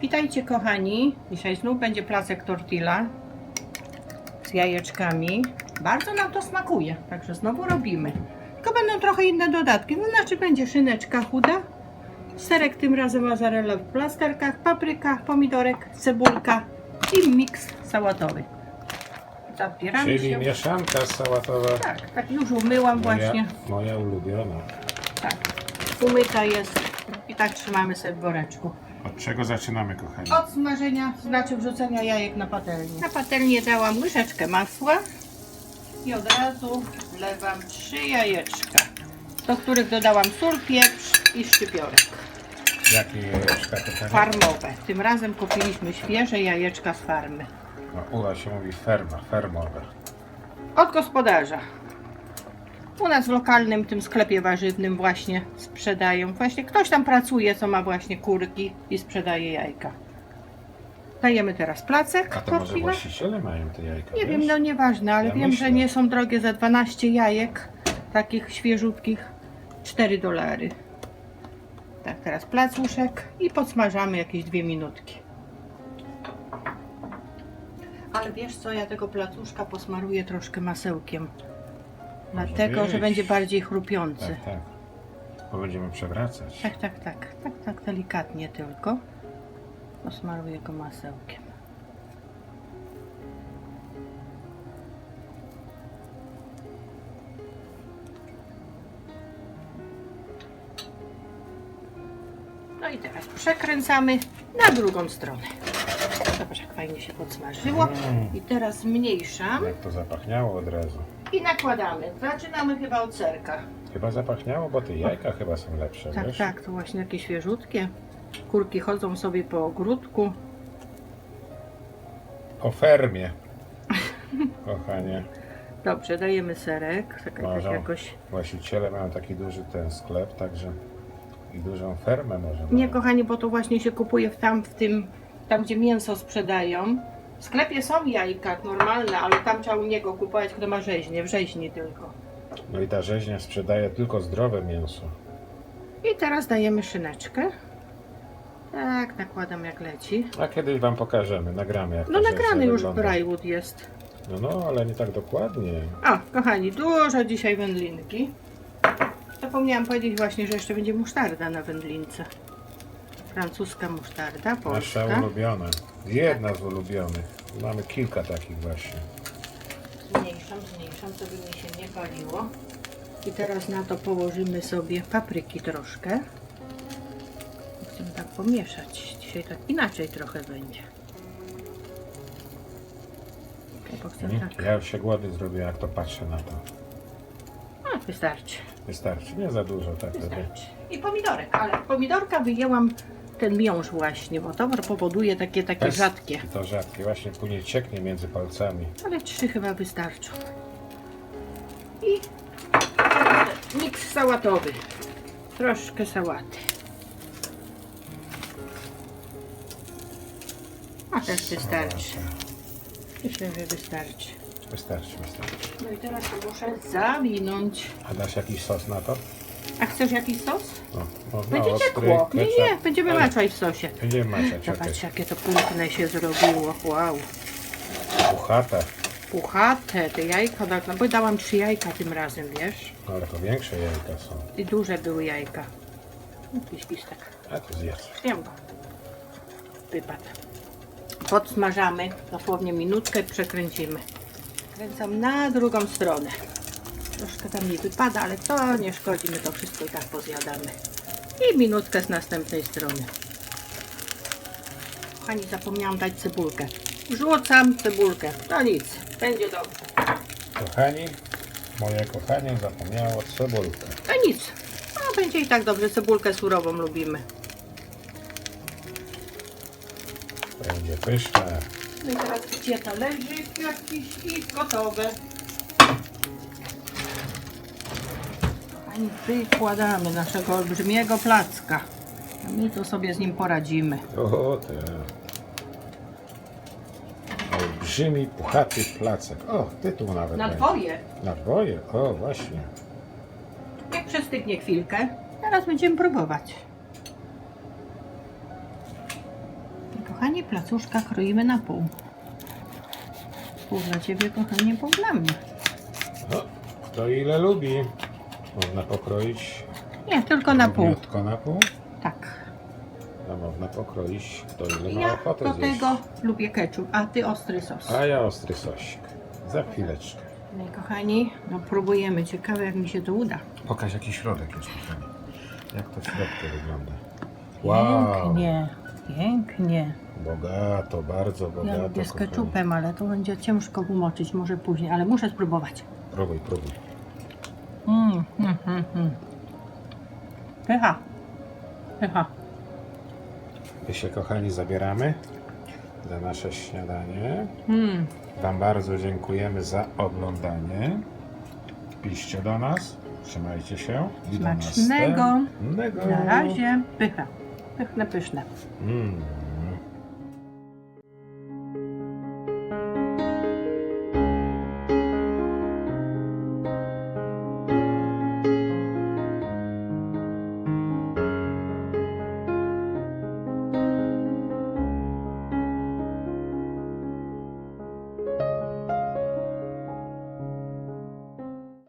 Witajcie kochani. Dzisiaj znów będzie placek tortilla z jajeczkami. Bardzo nam to smakuje, także znowu robimy. Tylko będą trochę inne dodatki. No znaczy będzie szyneczka chuda, serek tym razem mozzarella w plasterkach, papryka, pomidorek, cebulka i miks saładowy. Zabieramy Czyli się. mieszanka sałatowa. Tak, tak już umyłam właśnie. Moja, moja ulubiona. Tak. Umyta jest i tak trzymamy sobie w woreczku. Od czego zaczynamy, kochani? Od smażenia, znaczy wrzucenia jajek na patelnię. Na patelnię dałam łyżeczkę masła i od razu wlewam trzy jajeczka, do których dodałam sól, pieprz i szczypiorek. Jakie jajeczka, kochani? Farmowe. Tym razem kupiliśmy świeże jajeczka z farmy. No, Ula się mówi ferma, fermowe. Od gospodarza. U nas w lokalnym tym sklepie warzywnym właśnie sprzedają. Właśnie ktoś tam pracuje, co ma właśnie kurki i sprzedaje jajka. Dajemy teraz placek. A to może właściciele mają te jajka, Nie wiesz? wiem, no nieważne, ale Ja wiem, myślę. że nie są drogie za 12 jajek, takich świeżutkich, 4 dolary. Tak, teraz placuszek i podsmażamy jakieś dwie minutki. Ale wiesz co, ja tego placuszka posmaruję troszkę masełkiem. Dlatego, że będzie bardziej chrupiący. Tak, tak. Bo będziemy przewracać. Tak, tak, tak, tak, tak, delikatnie tylko. Posmaruję go masełkiem. No i teraz przekręcamy na drugą stronę. Zobacz, jak fajnie się podsmażyło. Mm. I teraz zmniejszam Jak to zapachniało od razu. I nakładamy. Zaczynamy chyba od serka. Chyba zapachniało, bo te jajka chyba są lepsze, Tak, wiesz? tak, to właśnie takie świeżutkie. Kurki chodzą sobie po ogródku. O fermie. Kochanie. Dobrze, dajemy serek. Czekaj, tak jakoś. Właściciele mają taki duży ten sklep, także i dużą fermę może. Nie, mają. kochani, bo to właśnie się kupuje w tam, w tym, tam gdzie mięso sprzedają. W sklepie są jajka normalne, ale tam trzeba u niego kupować, kto ma rzeźnię, w rzeźni tylko. No i ta rzeźnia sprzedaje tylko zdrowe mięso. I teraz dajemy szyneczkę. Tak, nakładam jak leci. A kiedyś wam pokażemy, nagramy jak No rzeźnia nagrany już wygląda. Drywood jest. No, no, ale nie tak dokładnie. A, kochani, dużo dzisiaj wędlinki. Zapomniałam powiedzieć właśnie, że jeszcze będzie musztarda na wędlince. Francuska musztarda, Nasza polska. ulubiona. Jedna z ulubionych. Mamy kilka takich właśnie. Zmniejszam, zmniejszam, żeby mi się nie paliło. I teraz na to położymy sobie papryki troszkę. Chcę tak pomieszać. Dzisiaj tak inaczej trochę będzie. Bo chcę tak. Ja już się głodny zrobiłem, jak to patrzę na to. A, wystarczy. Wystarczy, nie za dużo tak wtedy. Wystarczy. I pomidorek, ale pomidorka wyjęłam ten miąższ właśnie, bo to powoduje takie, takie Bez- rzadkie. I to rzadkie, właśnie później cieknie między palcami. Ale trzy chyba wystarczą. I miks sałatowy. Troszkę sałaty. A też wystarczy. Myślę, że wystarczy. Wystarczy, wystarczy. No i teraz to muszę zawinąć. A dasz jakiś sos na to? A chcesz jakiś sos? No, no, Będzie no, ciekło. Nie, nie, będziemy Ale maczać w sosie. Będziemy maczać, okej. Zobacz, jakie to piękne się zrobiło. Wow. Puchata. Puchate, te jajka, no bo dałam trzy jajka tym razem, wiesz? No, ale to większe jajka są. I duże były jajka. Jakiś listek. A to zjedz. Wiem go. Wypadł. Podsmażamy dosłownie minutkę i przekręcimy. Kręcam na drugą stronę. Troszkę tam mi wypada, ale to nie szkodzi, my to wszystko i tak pozjadamy. I minutkę z następnej strony. Kochani, zapomniałam dać cebulkę. Wrzucam cebulkę. To nic, będzie dobrze. Kochani, moje kochanie zapomniało cebulkę. To nic. No, będzie i tak dobrze. Cebulkę surową lubimy. Będzie pyszne. No i teraz gdzie talerzyk jakiś i gotowe. Kochani, wykładamy naszego olbrzymiego placka. A my to sobie z nim poradzimy. O, te. Olbrzymi, puchaty placek. O, tytuł nawet. Na będzie. dwoje. Na dwoje? O, właśnie. Jak przestygnie chwilkę, teraz będziemy próbować. kochani, placuszka kroimy na pół. Pół dla Ciebie, kochanie, pół dla mnie. No, kto ile lubi. Można pokroić Nie, tylko na pół. Miotko na pół. Tak. A można pokroić kto ile ma Ja ochotę do zjeść. tego lubię ketchup, a Ty ostry sos. A ja ostry sosik. Za chwileczkę. No i kochani, no próbujemy. Ciekawe, jak mi się to uda. Pokaż jaki środek jest kochani. Jak to w środku wygląda. Wow. Pięknie, pięknie. Bogato, bardzo bogato. Ja lubię z kochani. ketchupem, ale to będzie ciężko umoczyć, może później, ale muszę spróbować. Próbuj, próbuj. Mm, mm, mm, mm. Pycha. Pycha. My się kochani zabieramy za nasze śniadanie. Mm. Wam bardzo dziękujemy za oglądanie. Piszcie do nas. Trzymajcie się. I do Smacznego. następnego. Na razie pycha. Pychne, pyszne. Mm.